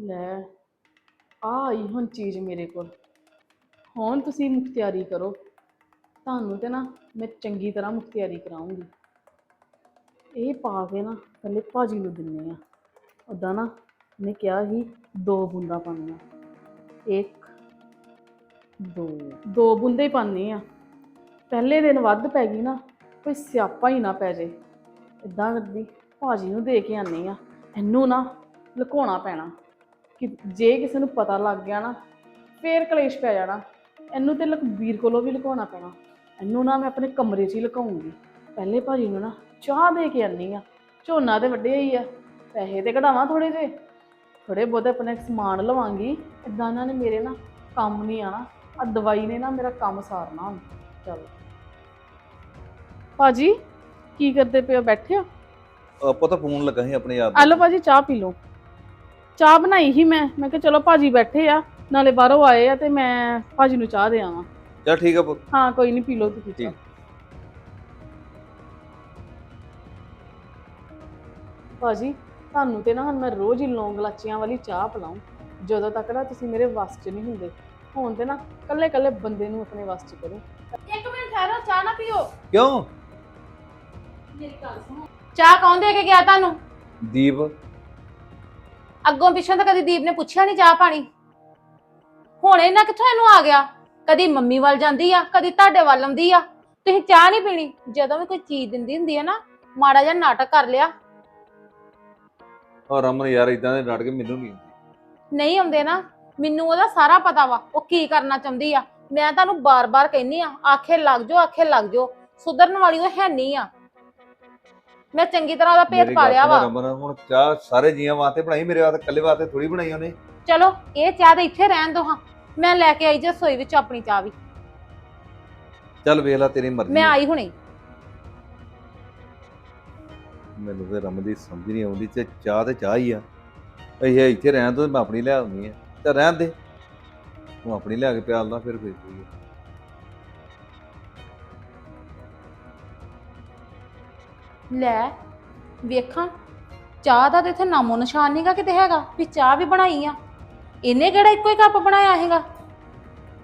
ਲੈ ਆ ਆਈ ਹੁਣ ਚੀਜ਼ ਮੇਰੇ ਕੋਲ। ਹੁਣ ਤੁਸੀਂ ਮੁਖਤਿਆਰੀ ਕਰੋ। ਤੁਹਾਨੂੰ ਤੇ ਨਾ ਮੈਂ ਚੰਗੀ ਤਰ੍ਹਾਂ ਮੁਖਤਿਆਰੀ ਕਰਾਉਂਗੀ। ਇਹ ਪਾ ਕੇ ਨਾ ਪਹਿਲੇ ਭਾਜੀ ਨੂੰ ਦਿੰਨੇ ਆ। ਉਦਾਂ ਨਾ ਨੇ ਕਿਹਾ ਸੀ ਦੋ ਬੂੰਦਾਂ ਪਾਉਣੀਆਂ। ਇੱਕ, ਦੋ। ਦੋ ਬੂੰਦੇ ਹੀ ਪਾਉਣੀ ਆ। ਪਹਿਲੇ ਦਿਨ ਵੱਧ ਪੈ ਗਈ ਨਾ, ਕੋਈ ਸਿਆਪਾ ਹੀ ਨਾ ਪੈ ਜੇ। ਇਦਾਂ ਕਰਦੀ, ਭਾਜੀ ਨੂੰ ਦੇ ਕੇ ਆਨੀ ਆ। ਇਹਨੂੰ ਨਾ ਲੁਕਾਉਣਾ ਪੈਣਾ। ਕਿ ਜੇ ਕਿਸੇ ਨੂੰ ਪਤਾ ਲੱਗ ਗਿਆ ਨਾ ਫੇਰ ਕਲੇਸ਼ ਪੈ ਜਾਣਾ। ਇਹਨੂੰ ਤੇ ਲਖਬੀਰ ਕੋਲੋਂ ਵੀ ਲੁਕਾਉਣਾ ਪੈਣਾ। ਇਹਨੂੰ ਨਾ ਮੈਂ ਆਪਣੇ ਕਮਰੇ 'ਚ ਹੀ ਲੁਕਾਉਂਗੀ। ਪਹਿਲੇ ਭਾਜੀ ਨੂੰ ਨਾ ਚਾਹ ਦੇ ਕੇ ਆਨੀ ਆ। ਝੋਨਾ ਤੇ ਵੱਡੇ ਹੀ ਆ। ਪੈਸੇ ਤੇ ਕਢਾਵਾਂ ਥੋੜੇ ਜੇ ਥੋੜੇ ਬਹੁਤੇ ਆਪਣੇ ਸਮਾਨ ਲਵਾਂਗੀ। ਇਦਾਂ ਇਹਨਾਂ ਨੇ ਮੇਰੇ ਨਾ ਕੰਮ ਨਹੀਂ ਆਣਾ ਆ ਦਵਾਈ ਨੇ ਨਾ ਮੇਰਾ ਕੰਮ ਸਾਰਨਾ ਹੁਣ। ਚਲ। ਭਾਜੀ ਕੀ ਕਰਦੇ ਹੋ? ਬੈਠੇ ਹੋ? ਆਪਾਂ ਤਾਂ ਫੋਨ ਲੱਗਾ ਸੀ ਆਪਣੇ ਆਪ ਆ ਲਓ ਭਾਜੀ ਚਾਹ ਪੀ ਲਓ। ਚਾਹ ਬਣਾਈ ਹੀ ਮੈਂ। ਮੈਂ ਕਿਹਾ ਚਲੋ ਭਾਜੀ ਬੈਠੇ ਆ ਨਾਲੇ ਬਾਹਰੋਂ ਆਏ ਆ ਤੇ ਮੈਂ ਭਾਜੀ ਨੂੰ ਚਾਹ ਦੇ ਆਵਾਂ। ਚਲ ਠੀਕ ਆ ਪੁੱਤ। ਹਾਂ ਕੋਈ ਨਹੀਂ ਪੀ ਲਓ ਤੁਸੀਂ ਚਾਹ। ਠੀਕ। ਭਾਜੀ ਤੁਹਾਨੂੰ ਤੇ ਨਾ ਹੁਣ ਮੈਂ ਰੋਜ਼ ਹੀ ਲੌਂਗ ਲਾਚੀਆਂ ਵਾਲੀ ਚਾਹ ਪਿਲਾਉਂ। ਜਦੋਂ ਤੱਕ ਨਾ ਤੁਸੀਂ ਮੇਰੇ ਵੱਸ 'ਚ ਨਹੀਂ ਹੁੰਦੇ ਹੁਣ ਤੇ ਨਾ ਕੱਲੇ ਕੱਲੇ ਬੰਦੇ ਨੂੰ ਆਪਣੇ ਵੱਸ 'ਚ ਕਰੋ। ਇੱਕ ਮਿੰਟ ਠਹਿਰੋ ਚਾਹ ਨਾ ਪੀਓ। ਕਿਉਂ? ਮੇਰੀ ਗੱਲ ਸੁਣੋ। ਚਾਹ ਕੌਣ ਦੇ ਕੇ ਗਿਆ ਤੁਹਾਨੂੰ? ਦੀਪ। ਅੱਗੋਂ ਪਿੱਛੋਂ ਤਾਂ ਕਦੀ ਦੀਪ ਨੇ ਪੁੱਛਿਆ ਨਹੀਂ ਚਾਹ ਪਾਣੀ। ਹੁਣ ਇਹਨਾਂ ਕਿੱਥੋਂ ਇਹਨੂੰ ਆ ਗਿਆ? ਕਦੀ ਮੰਮੀ ਵੱਲ ਜਾਂਦੀ ਆ ਕਦੀ ਤੁਹਾਡੇ ਵੱਲ ਆਉਂਦੀ ਆ। ਤੁਸੀਂ ਚਾਹ ਨਹੀਂ ਪੀਣੀ। ਜਦੋਂ ਵੀ ਕੋਈ ਚੀਜ਼ ਦਿੰਦੀ ਹੁੰਦੀ ਆ ਨਾ ਮਾੜਾ ਜਿਹਾ ਨਾਟਕ ਕਰ ਲਿਆ। ਆ ਰਮਨ ਯਾਰ ਇਦਾਂ ਦੇ ਨਾਟਕ ਮੈਨੂੰ ਨਹੀਂ ਆਉਂਦੇ। ਨਹੀਂ ਆਉਂਦੇ ਨਾ। ਮੈਨੂੰ ਉਹਦਾ ਸਾਰਾ ਪਤਾ ਵਾ ਉਹ ਕੀ ਕਰਨਾ ਚਾਹੁੰਦੀ ਆ। ਮੈਂ ਤੁਹਾਨੂੰ ਬਾਰ-ਬਾਰ ਕਹਿੰਨੀ ਆ ਆਖੇ ਲੱਗ ਜਾਓ ਆਖੇ ਲੱਗ ਜਾਓ। ਸੁਧਰਨ ਵਾਲੀ ਉਹ ਹੈ ਨਹੀਂ ਆ। ਮੈਂ ਚੰਗੀ ਤਰ੍ਹਾਂ ਉਹਦਾ ਭੇਤ ਮੇਰੀ ਪਾ ਗੱਲ ਲਿਆ ਸੁਣ ਵਾ। ਰਮਨ ਹੁਣ ਚਾਹ ਸਾਰੇ ਜੀਆਂ ਵਾਸਤੇ ਬਣਾਈ ਮੇਰੇ ਵਾਸਤੇ ਇਕੱਲੇ ਵਾਸਤੇ ਥੋੜੀ ਬਣਾਈ ਉਹਨੇ। ਚਲੋ ਇਹ ਚਾਹ ਤੇ ਇੱਥੇ ਰਹਿਣ ਦੋ ਹਾਂ। ਮੈਂ ਲੈ ਕੇ ਆਈ ਜੇ ਸੋਈ ਵਿੱਚ ਆਪਣੀ ਚਾਹ ਵੀ। ਚੱਲ ਵੇਖ ਲੈ ਤੇਰੀ ਮਰਜ਼ੀ ਮੈਂ ਆ। ਆਈ ਹੁਣੇ। ਮੈਨੂੰ ਤੇ ਰਮਨ ਦੀ ਸਮਝ ਨਹੀਂ ਆਉਂਦੀ ਤੇ ਚਾਹ ਤੇ ਚਾਹ ਹੀ ਆ। ਇਹ ਇੱਥੇ ਰਹਿਣ ਤੋਂ ਮੈਂ ਆਪਣੀ ਲੈ ਆਉਣੀ ਆ। ਤੇ ਰਹਿਣ ਦੇ। ਤੂੰ ਆਪਣੀ ਲਿਆ ਕੇ ਪਿਆਲਦਾ ਫਿਰ ਫਿਰ ਕੋਈ ਲੈ, ਵੇਖਾਂ, ਚਾਹ ਦਾ ਤੇ ਇੱਥੇ ਨਾਮੋ ਨਿਸ਼ਾਨ ਨਹੀਂਗਾ ਕਿਤੇ ਹੈਗਾ ਵੀ ਚਾਹ ਵੀ ਬਣਾਈ ਆ। ਇਹਨੇ ਕਿਹੜਾ ਇੱਕੋ ਹੀ ਕੱਪ ਬਣਾਇਆ ਹੈਗਾ?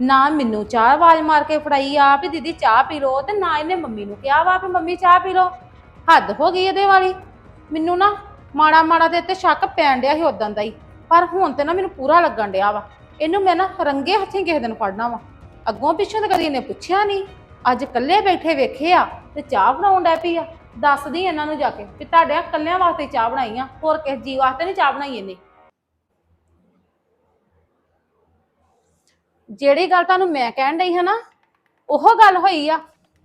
ਨਾ ਮੈਨੂੰ ਚਾਹ ਆਵਾਜ਼ ਮਾਰ ਕੇ ਫੜਾਈ ਆ ਵੀ ਦੀਦੀ ਚਾਹ ਪੀ ਲੋ ਤੇ ਨਾ ਇਹਨੇ ਮੰਮੀ ਨੂੰ ਕਿਹਾ ਵਾ ਵੀ ਮੰਮੀ ਚਾਹ ਪੀ ਲੋ ਹੱਦ ਹੋ ਗਈ ਇਹਦੇ ਵਾਲੀ। ਮੈਨੂੰ ਨਾ ਮਾੜਾ ਮਾੜਾ ਤੇ ਇੱਥੇ ਸ਼ੱਕ ਪੈਣ ਡਿਆ ਸੀ ਉਦੋਂ ਦਾ ਹੀ, ਪਰ ਹੁਣ ਤੇ ਨਾ ਮੈਨੂੰ ਪੂਰਾ ਲੱਗਣ ਡਿਆ ਵਾ। ਇਹਨੂੰ ਮੈਂ ਨਾ ਰੰਗੇ ਹੱਥੀਂ ਕਿਸੇ ਦਿਨ ਫੜਨਾ ਵਾ। ਅੱਗੋਂ ਪਿੱਛੋਂ ਤਾਂ ਕਦੀ ਇਹਨੇ ਪੁੱਛਿਆ ਨਹੀਂ। ਅੱਜ ਇਕੱਲੇ ਬੈਠੇ ਵੇਖੇ ਆ ਤੇ ਚਾਹ ਬਣਾਉਣ ਡੈ ਪਈ ਆ। ਦੱਸਦੀ ਇਹਨਾਂ ਨੂੰ ਜਾ ਕੇ ਵੀ ਤੁਹਾਡੇ ਇਕੱਲਿਆਂ ਵਾਸਤੇ ਚਾਹ ਬਣਾਈ ਆ ਹੋਰ ਕਿਸੇ ਜੀ ਵਾਸਤੇ ਨਹੀਂ ਚਾਹ ਬਣਾਈ ਇਹਨੇ। ਜਿਹੜੀ ਗੱਲ ਤੁਹਾਨੂੰ ਮੈਂ ਕਹਿਣ ਡਈ ਹਾਂ ਨਾ ਉਹ ਗੱਲ ਹੋਈ ਆ।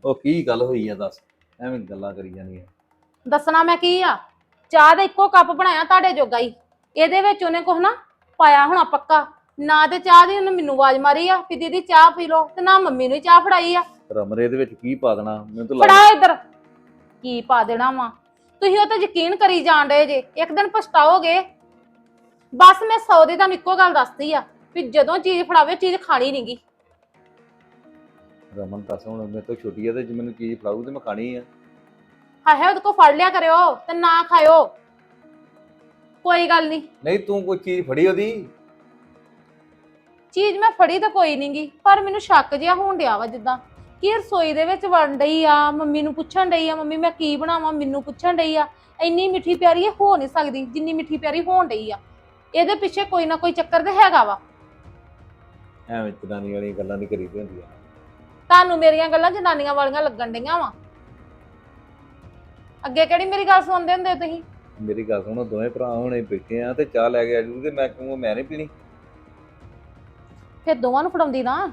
ਉਹ ਕੀ ਗੱਲ ਹੋਈ ਆ ਦੱਸ ਐਵੇਂ ਗੱਲਾਂ ਕਰੀ ਜਾਂਦੀਆਂ ਦੱਸਣਾ ਮੈਂ ਕੀ ਆ? ਚਾਹ ਦਾ ਇੱਕੋ ਕੱਪ ਬਣਾਇਆ ਤੁਹਾਡੇ ਜੋਗਾ ਹੀ। ਇਹਦੇ ਵਿੱਚ ਉਹਨੇ ਕੁਛ ਨਾ ਪਾਇਆ ਹੋਣਾ ਪੱਕਾ। ਨਾ ਤੇ ਚਾਹ ਦੀ ਉਹਨੇ ਮੈਨੂੰ ਆਵਾਜ਼ ਮਾਰੀ ਆ ਵੀ ਦੀਦੀ ਚਾਹ ਪੀ ਲਓ ਤੇ ਨਾ ਮੰਮੀ ਨੂੰ ਚਾਹ ਫੜਾਈ ਆ। ਰਮਨ ਇਹਦੇ ਵਿੱਚ ਕੀ ਪਾ ਦੇਣਾ? ਮੈਨੂੰ ਤਾਂ ਫੜਾ ਲੱਗਦਾ ਇੱਧਰ। ਕੀ ਪਾ ਦੇਣਾ ਵਾ? ਤੁਸੀਂ ਉਹ ਤੇ ਯਕੀਨ ਕਰੀ ਜਾਣ ਡਏ ਜੇ ਇੱਕ ਦਿਨ ਪਛਤਾਓਗੇ? ਬਸ ਮੈਂ ਸੌ ਦੀ ਤੁਹਾਨੂੰ ਇੱਕੋ ਗੱਲ ਦੱਸਦੀ ਆ ਵੀ ਜਦੋਂ ਚੀਜ਼ ਫੜਾਵੇ ਚੀਜ਼ ਖਾਣੀ ਨਹੀਂਗੀ ਰਮਨ ਦੱਸ ਹੁਣ ਮੇਰੇ ਤੋਂ ਛੋਟੀ ਆ ਤੇ ਜੇ ਮੈਨੂੰ ਚੀਜ਼ ਫੜਾਊ ਤੇ ਮੈਂ ਖਾਣੀ ਆ। ਹਾਏ ਉਹਦੇ ਕੋ ਫੜ ਲਿਆ ਕਰਿਓ ਤੇ ਨਾ ਖਾਇਓ। ਕੋਈ ਗੱਲ ਨਹੀਂ ਨਹੀਂ ਤੂੰ ਕੋਈ ਚੀਜ਼ ਫੜੀ ਉਹਦੀ? ਚੀਜ਼ ਮੈਂ ਫੜੀ ਤਾਂ ਕੋਈ ਨਹੀਂਗੀ ਪਰ ਮੈਨੂੰ ਸ਼ੱਕ ਜਿਹਾ ਹੋਣ ਡਿਆ ਵਾ ਜਿੱਦਾਂ। ਕਿ ਰਸੋਈ ਦੇ ਵਿੱਚ ਵੜਨ ਡਈ ਆ? ਮੰਮੀ ਨੂੰ ਪੁੱਛਣ ਡਈ ਆ ਮੰਮੀ ਮੈਂ ਕੀ ਬਣਾਵਾਂ? ਮੈਨੂੰ ਪੁੱਛਣ ਡਈ ਆ। ਇੰਨੀ ਮਿੱਠੀ ਪਿਆਰੀ ਇਹ ਹੋ ਨਹੀਂ ਸਕਦੀ ਜਿੰਨੀ ਮਿੱਠੀ ਪਿਆਰੀ ਹੋਣ ਡਈ ਆ। ਇਹਦੇ ਪਿੱਛੇ ਕੋਈ ਨਾ ਕੋਈ ਚੱਕਰ ਤੇ ਹੈਗਾ ਵਾ। ਐਵੇਂ ਚਦਾਨੀ ਵਾਲੀਆਂ ਗੱਲਾਂ ਨਹੀਂ ਕਰੀਦੀਆਂ ਹੁੰਦੀਆਂ। ਤੁਹਾਨੂੰ ਮੇਰੀਆਂ ਗੱਲਾਂ ਜਨਾਨੀਆਂ ਵਾਲੀਆਂ ਲੱਗਣ ਡਈਆਂ ਵਾ। ਅੱਗੇ ਕਿਹੜੀ ਮੇਰੀ ਗੱਲ ਸੁਣਦੇ ਹੁੰਦੇ ਤੁਸੀਂ? ਮੇਰੀ ਗੱਲ ਸੁਣੋ ਦੋਵੇਂ ਭਰਾ ਹੁਣੇ ਬੈਠੇ ਆ ਤੇ ਚਾਹ ਲੈ ਕੇ ਆ ਜੂ ਤੇ ਮੈਂ ਕਹੂੰਗਾ ਮੈਂ ਨਹੀਂ ਪੀਣੀ। ਫਿਰ ਦੋਵਾਂ ਨੂੰ ਫੜਾਉਂਦੀ ਨਾ।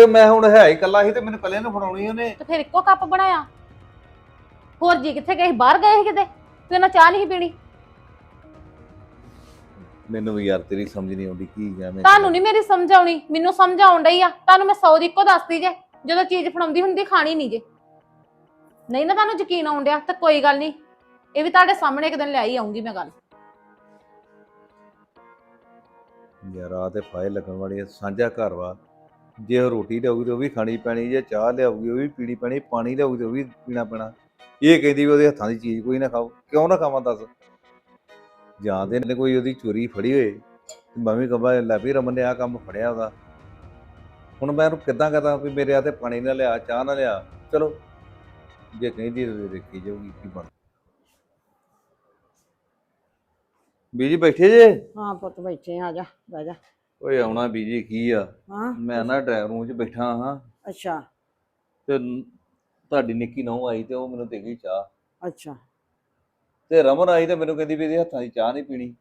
ਤੇ ਮੈਂ ਹੁਣ ਹੈ ਹੀ ਇਕੱਲਾ ਸੀ ਤੇ ਮੈਨੂੰ ਇਕੱਲੇ ਨੂੰ ਫੜਾਉਣੀ ਉਹਨੇ। ਤੇ ਫਿਰ ਇੱਕੋ ਕੱਪ ਬਣਾਇਆ। ਹੋਰ ਜੀ ਕਿੱਥੇ ਗਏ ਸੀ? ਬਾਹਰ ਗਏ ਸੀ ਕਿਤੇ? ਤੇ ਉਹਨਾਂ ਚਾਹ ਨਹੀਂ ਸੀ ਪੀਣੀ? ਮੈਨੂੰ ਵੀ ਯਾਰ ਤੇਰੀ ਸਮਝ ਨਹੀਂ ਆਉਂਦੀ ਕੀ ਗਿਆ ਮੈਂ। ਤੁਹਾਨੂੰ ਨਹੀਂ ਮੇਰੀ ਸਮਝ ਆਉਣੀ। ਮੈਨੂੰ ਸਮਝ ਆਉਣ ਡਈ ਆ। ਤੁਹਾਨੂੰ ਮੈਂ ਸੌ ਦੀ ਇੱਕੋ ਦੱਸਦੀ ਜੇ। ਜਦੋਂ ਚੀਜ਼ ਫੜਾਉਂਦੀ ਹੁੰਦੀ ਖਾਣੀ ਨਹੀਂ ਜੇ। ਨਹੀਂ ਨਾ ਤੁਹਾਨੂੰ ਯਕੀਨ ਆਉਣ ਡਿਆ ਤਾਂ ਕੋਈ ਗੱਲ ਨਹੀਂ। ਇਹ ਵੀ ਤੁਹਾਡੇ ਸਾਹਮਣੇ ਇੱਕ ਦਿਨ ਲਿਆਈ ਆਉਂਗੀ ਮੈਂ ਗੱਲ। ਯਾਰ ਆ ਤੇ ਫਾਇਲ ਲੱਗਣ ਵਾਲੀ ਆ, ਸਾਂਝਾ ਘਰ ਵਾ। ਜੇ ਉਹ ਰੋਟੀ ਲਿਆਊਗੀ ਤੇ ਉਹ ਵੀ ਖਾਣੀ ਪੈਣੀ, ਜੇ ਚਾਹ ਲਿਆਊਗੀ ਉਹ ਵੀ ਪੀਣੀ ਪੈਣੀ, ਪਾਣੀ ਲਿਆਊਗੀ ਤੇ ਉਹ ਵੀ ਪੀਣਾ ਪੈਣਾ। ਇਹ ਕਹਿੰਦੀ ਵੀ ਉਹਦੇ ਹੱਥਾਂ ਦੀ ਚੀਜ਼ ਕੋਈ ਨਾ ਖਾਓ। ਕਿਉਂ ਨਾ ਖਾਵਾਂ ਦੱਸ? ਜਾਂ ਤੇ ਨੇ ਕੋਈ ਉਹਦੀ ਚੋਰੀ ਫੜੀ ਹੋਏ ਮੈਂ ਵੀ ਕਹਾਂ, ਲੈ ਵੀ ਰਮਨ ਨੇ ਆ ਕੰਮ ਫੜਿਆ ਉਹਦਾ। ਹੁਣ ਮੈਂ ਉਹਨੂੰ ਕਿੱਦਾਂ ਕਹਦਾ ਵੀ ਮੇਰੇ ਆ ਤੇ ਪਾਣੀ ਨਾ ਲਿਆ, ਚਾਹ ਨਾ ਲਿਆ, ਚਲੋ। ਜੇ ਕਹਿੰਦੀ ਤਾਂ ਦੇਖੀ ਜਾਊਗੀ ਕੀ ਬਣ ਬੀਜੀ ਬੈਠੇ ਜੇ? ਹਾਂ ਪੁੱਤ ਬੈਠੇ ਆ ਜਾ, ਬਹਿ ਜਾ। ਓਏ ਆਉਣਾ ਬੀਜੀ ਕੀ ਆ? ਹਾਂ। ਮੈਂ ਨਾ ਡਰਾਈਵਰ ਰੂਮ 'ਚ ਬੈਠਾ ਹਾਂ। ਅੱਛਾ। ਤੇ ਤੁਹਾਡੀ ਨਿੱਕੀ ਨਹੁੰ ਆਈ ਤੇ ਉਹ ਮੈਨੂੰ ਦੇ ਗਈ ਚਾਹ। ਅੱਛਾ। ਤੇ ਰਮਨ ਆਈ ਤੇ ਮੈਨੂੰ ਕਹਿੰਦੀ ਵੀ ਇਹਦੇ ਹੱਥਾਂ ਦੀ ਚਾਹ ਨਹੀਂ ਪੀਣੀ।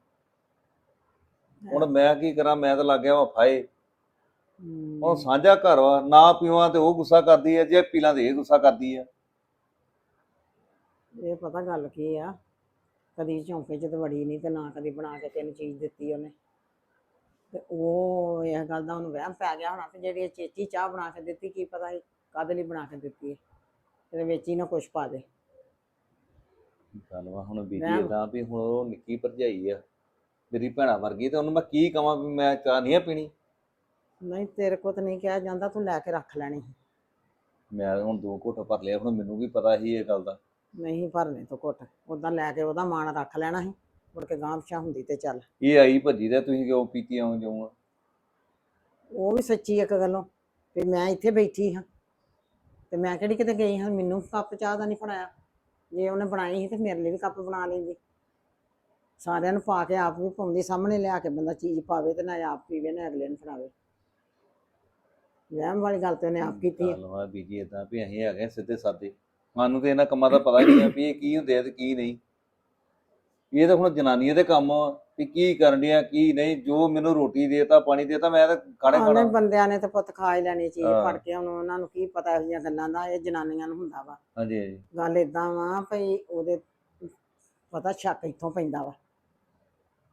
ਹੁਣ ਮੈਂ ਕੀ ਕਰਾਂ ਮੈਂ ਤਾਂ ਲੱਗ ਗਿਆ ਵਾ ਫਾਏ ਹਮ, ਉਹ ਸਾਂਝਾ ਘਰ ਵਾ ਨਾ ਪੀਵਾਂ ਤੇ ਉਹ ਗੁੱਸਾ ਕਰਦੀ ਹੈ ਜੇ ਪੀਲਾਂ ਤੇ ਇਹ ਗੁੱਸਾ ਕਰਦੀ ਹੈ ਇਹ ਪਤਾ ਗੱਲ ਕੀ ਆ? ਕਦੀ ਝੌਂਕੇ ਚ ਤੇ ਵੜੀ ਨਹੀਂ ਤੇ ਨਾ ਕਦੀ ਬਣਾ ਕੇ ਤੈਨੂੰ ਚੀਜ਼ ਦਿੱਤੀ ਉਹਨੇ। ਤੇ ਉਹ ਇਹ ਗੱਲ ਦਾ ਉਹਨੂੰ ਵਹਿਮ ਪੈ ਗਿਆ ਹੋਣਾ ਤੇ ਜਿਹੜੀ ਇਹ ਚੇਚੀ ਚਾਹ ਬਣਾ ਕੇ ਦਿੱਤੀ ਕੀ ਪਤਾ ਸੀ ਕਾਹਦੇ ਲਈ ਬਣਾ ਕੇ ਦਿੱਤੀ ਹੈ। ਇਹਦੇ ਵਿੱਚ ਹੀ ਨਾ ਕੁਛ ਪਾ ਦੇ। ਗੱਲ ਵਾ ਹੁਣ ਬੀਜੀ ਏਦਾਂ ਵੀ ਹੁਣ ਉਹ ਨਿੱਕੀ ਭਰਜਾਈ ਆ ਮੇਰੀ ਭੈਣਾ ਵਰਗੀ ਤੇ ਉਹਨੂੰ ਮੈਂ ਕੀ ਕਵਾਂ ਵੀ ਮੈਂ ਚਾਹ ਨਹੀਂ ਆ ਪੀਣੀ? ਨਹੀਂ ਤੇਰੇ ਕੋਲ ਤਾਂ ਨਹੀਂ ਕਿਹਾ ਜਾਂਦਾ ਤੂੰ ਲੈ ਕੇ ਰੱਖ ਲੈਣੀ ਸੀ। ਮੈਂ ਹੁਣ ਦੋ ਘੁੱਟ ਭਰ ਲਿਆ ਹੁਣ ਮੈਨੂੰ ਵੀ ਪਤਾ ਸੀ ਇਹ ਗੱਲ ਦਾ। ਨਹੀਂ ਭਰਨੇ ਤੋਂ ਘੁੱਟ। ਉਦਾਂ ਲੈ ਕੇ ਉਹਦਾ ਮਾਣ ਰੱਖ ਲੈਣਾ ਸੀ। ਮੁੜ ਕੇ ਗਾਂਹ ਪਿਛਾਂ ਹੁੰਦੀ ਤੇ ਚੱਲ। ਇਹ ਆਈ ਭੱਜੀ ਤੇ ਤੁਸੀਂ ਕਿਉਂ ਪੀਤੀ ਆਉਂ ਜਾਉਂ ਉਹ ਵੀ ਸੱਚੀ ਇੱਕ ਗੱਲੋਂ ਵੀ ਮੈਂ ਇੱਥੇ ਬੈਠੀ ਹਾਂ। ਤੇ ਮੈਂ ਕਿਹੜੀ ਕਿਤੇ ਗਈ ਹਾਂ ਮੈਨੂੰ ਕੱਪ ਚਾਹ ਦਾ ਨਹੀਂ ਫੜਾਇਆ। ਜੇ ਉਹਨੇ ਬਣਾਈ ਸੀ ਤੇ ਮੇਰੇ ਲਈ ਵੀ ਕੱਪ ਬਣਾ ਲੈਂਦੀ ਸਾਰਿਆਂ ਨੂੰ ਪਾ ਕੇ ਆਪ ਵੀ ਪਾਉਂਦੀ ਸਾਹਮਣੇ ਲਿਆ ਕੇ ਬੰਦਾ ਚੀਜ਼ ਪਾਵੇ ਤੇ ਨਾ ਆਪ ਪੀਵੇ ਨਾ ਅਗਲੇ ਨੂੰ ਫੜਾਵੇ। ਵਹਿਮ ਵਾਲੀ ਗੱਲ ਤੇ ਉਹਨੇ ਆਪ ਕੀਤੀ ਹੈ ਵਾ ਬੀਜੀ ਏਦਾਂ ਵੀ ਅਸੀਂ ਹੈਗੇ ਸਿੱਧੇ ਸਾਦੇ ਸਾਨੂੰ ਤੇ ਇਹਨਾਂ ਕੰਮਾਂ ਦਾ ਪਤਾ ਹੀ ਨਹੀਂ ਆ ਵੀ ਇਹ ਕੀ ਹੁੰਦੇ ਆ ਤੇ ਕੀ ਨਹੀਂ। ਇਹ ਤਾਂ ਹੁਣ ਜਨਾਨੀਆਂ ਦੇ ਕੰਮ ਵੀ ਕੀ ਕਰਨ ਡਿਆ ਕੀ ਨਹੀਂ ਜੋ ਮੈਨੂੰ ਰੋਟੀ ਦੇਤਾ ਪਾਣੀ ਦੇਤਾ ਮੈਂ ਤਾਂ ਖਾਣੇ ਉਹਨੇ ਖਾਣਾ। ਬੰਦਿਆਂ ਨੇ ਤੇ ਪੁੱਤ ਖਾ ਹੀ ਲੈਣੀ ਚੀਜ਼ ਹਾਂ। ਫੜ ਕੇ ਹੁਣ ਉਹਨਾਂ ਨੂੰ ਕੀ ਪਤਾ ਇਹੋ ਜਿਹੀਆਂ ਗੱਲਾਂ ਦਾ ਇਹ ਜਨਾਨੀਆਂ ਨੂੰ ਹੁੰਦਾ ਵਾ। ਹਾਂਜੀ ਹਾਂਜੀ। ਗੱਲ ਇਦਾਂ ਵਾ ਭਈ ਉਹਦੇ ਪਤਾ ਸ਼ੱਕ ਇੱਥੋਂ ਪੈਂਦਾ ਵਾ